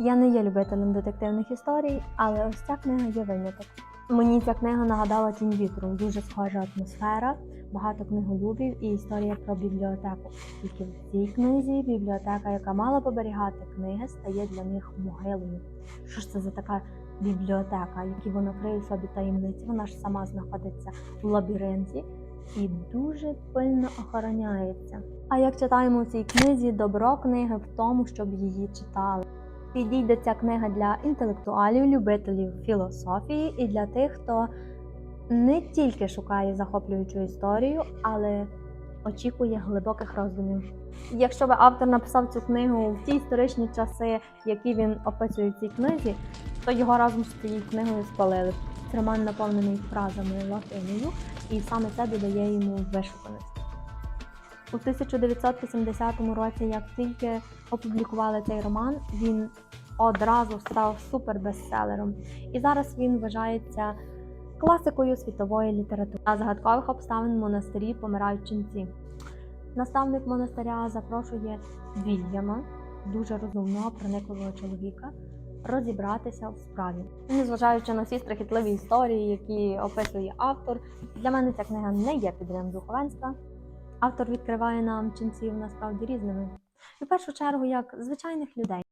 Я не є любителем детективних історій, але ось ця книга є виняток. Мені ця книга нагадала тінь вітру, дуже схожа атмосфера, багато книголюбів і історія про бібліотеку. Тільки в цій книзі бібліотека, яка мала поберігати книги, стає для них могилою. Що ж це за така бібліотека, які вона криє в собі таємниці? Вона ж сама знаходиться в лабіринті і дуже пильно охороняється. А як читаємо в цій книзі, добро книги в тому, щоб її читали. Підійде ця книга для інтелектуалів, любителів філософії і для тих, хто не тільки шукає захоплюючу історію, але очікує глибоких роздумів. Якщо би автор написав цю книгу в ті історичні часи, які він описує в цій книзі, то його разом з цією книгою спалили. Роман наповнений фразами латиною, і саме це додає йому вишуканості. У 1980 році, як тільки опублікували цей роман, він одразу став супербестселером. І зараз він вважається класикою світової літератури. На загадкових обставин монастирі помирають ченці. Наставник монастиря запрошує Вільяма, дуже розумного, проникливого чоловіка, розібратися в справі. Незважаючи на всі страхітливі історії, які описує автор, для мене ця книга не є підрим духовенства. Автор відкриває нам ченців насправді різними. В першу чергу як звичайних людей.